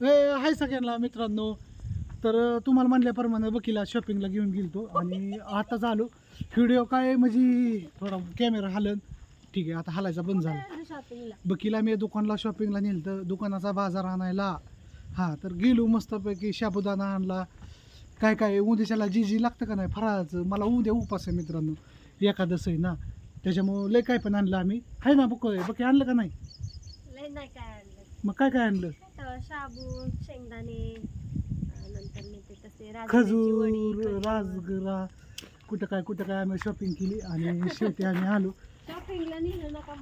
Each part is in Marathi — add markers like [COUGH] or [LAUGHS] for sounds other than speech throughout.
ए हाय सगळ्यांना मित्रांनो. तर तुम्हाला म्हणल्याप्रमाणे बकीला शॉपिंगला घेऊन गेलतो आणि आता झालो. व्हिडिओ काय म्हणजे थोडा कॅमेरा हलन. ठीक आहे आता हलायचा बंद झाला. बकीला मी दुकानला शॉपिंगला नेलं तर दुकानाचा बाजार आणायला. हां तर गेलो मस्तपैकी साबुदाणा आणला. काय काय उद्याच्याला जी जी लागतं का नाही फराळाचं. मला उद्या उपास आहे मित्रांनो. एकादस आहे ना. त्याच्यामुळं लय काय पण आणलं आम्ही. आहे ना बक बकी आणलं का नाही? मग काय काय आणलं? तर शाबू शेंगदाणे अं, नंतर मी ते तसे राजगिऱ्याची खजूर वडी, खजूर. राजगिरा कुठं काय कुठं काय आम्ही शॉपिंग केली आणि शेवटी आम्ही आलो. शॉपिंगला नेलं नका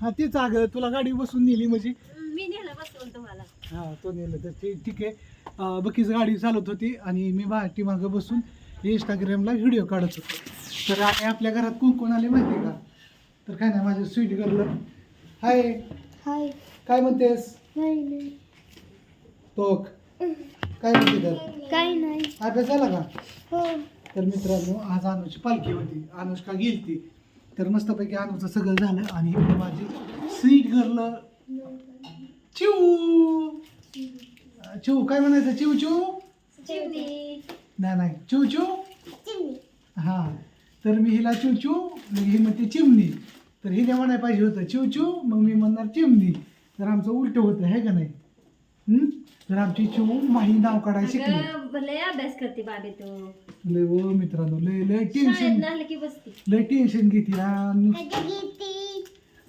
हा तीच अगं तुला गाडी बसून नेली म्हणजे? मी नेलं बसवून तुम्हाला. हा तो नेलं तर ते ठीक आहे. अं, बकीच गाडी चालवत होती आणि मी बाटी मागं बसून इंस्टाग्रामला व्हिडिओ काढत होतो. तर आणि आपल्या घरात कोण कोण आले माहिती आहे का? तर काय नाही माझं स्वीट गर्ल हाय हाय काय म्हणतेस? नाही नाही. तोक. काय म्हणते तर? काही नाही. अभ्यास झाला का? हो. तर मित्रांनो आज अनुची पालखी होती. अनुष्का गेलती. तर मस्तपैकी अनुचं सगळं झालं आणि इकडे माझी स्वीट गर्ल. चिऊ! चिऊ काय म्हणायचं? चिऊ चिऊ? नाही नाही. चिऊ चिऊ? हा. तर मी हिला चिव चिव मग ही म्हणते चिमणी. तर हिने म्हणायला पाहिजे होतं. चिव चिव मग मी म्हणणार चिमणी. तर आमचं उलट होतं आहे का नाही? हम्म? तर आमची चिव माही नाव काढायला शिकली. अगं, लय अभ्यास करते बाबे तू. लय ओ मित्रांनो लय लय शाळेत टेन्शन आलं की बसते. लय टेन्शन घेते.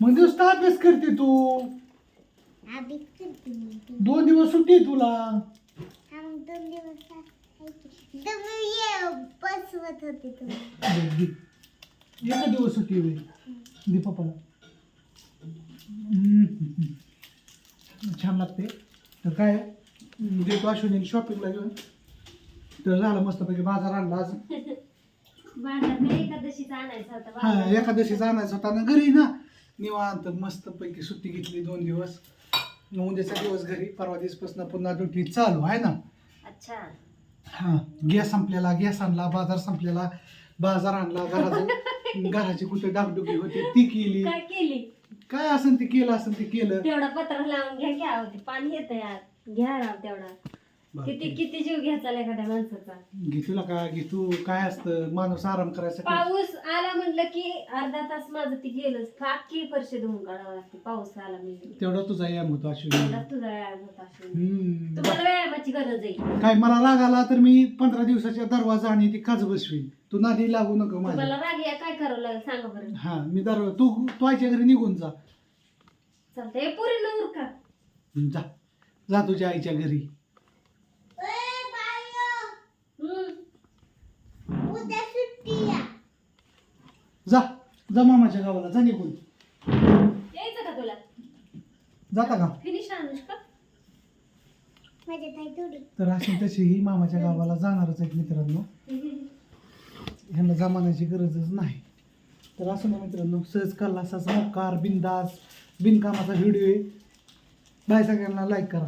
मग दिवस तर अभ्यास करते तू दोन दिवस सुट्टी आहे तुला. दे. एका दिवस सुट्टी होईल दे पप्पाला. हम्म. छान लागते. तर काय देतो अश्विनी शॉपिंगला घेऊन. तर झालं मस्तपैकी बाजार आणला आज. बाजार काय एकादशीचा आणायचा होता हा बाजार. एकादशीचा आणायचं होता. ना घरी ना निवांत मस्तपैकी सुट्टी घेतली दोन दिवस. उद्याचा दिवस घरी परवा दिवसपासून पुन्हा ड्युटी चालू आहे ना. अच्छा. हा गॅस संपलेला गॅस आणला बाजार संपलेला. बाजार आणला घराचं [LAUGHS] घराची कुठे डागडुगी होती ती केली. काय केली? काय असेल ते केलं असेल ते केलं? तेवढा पत्र लावून घ्या घ्या होती. पाणी येतं यार. घ्या राव तेवढा. किती किती जीव घ्यायचा एखाद्या माणसाचा? घे तुला काय घे तू. काय असतं? माणूस आराम करायसाठी पाऊस आला म्हटलं की अर्धा तास माझं ती गेलंच. फाकी फरशी धुवून काढावं लागते? पाऊस आला म्हणजे तेवढा तुझा याम होतो अश्विनी. तुझा व्यायाम होत असेल हम्म. तुम्हाला व्यायामाची गरज आहे. काय मला राग आला तर मी पंधरा दिवसाच्या दरवाजा आणि ती काच बसवीन. तू नादी लागू नको माझ्या. तुम्हाला राग या काय करावं लागेल? सांगा बरं. हा मी दरवाजा तू तू आईच्या घरी निघून जा. चालतंय. पुरी न उरका. जा. जा तुझ्या आईच्या घरी. हम्म. जा जा मामाच्या गावाला जा निघून. यायचं का तुला? जाता का? फिनिश अनुष्का तर अशी तशी ही मामाच्या गावाला जाणारच आहेत मित्रांनो. ह्यांना जमानाची गरजच नाही. तर असं ना मित्रांनो सहज कल्लासाचा मोकार बिंदास बिनकामाचा व्हिडिओ आहे. बाय सगळ्यांना लाईक करा.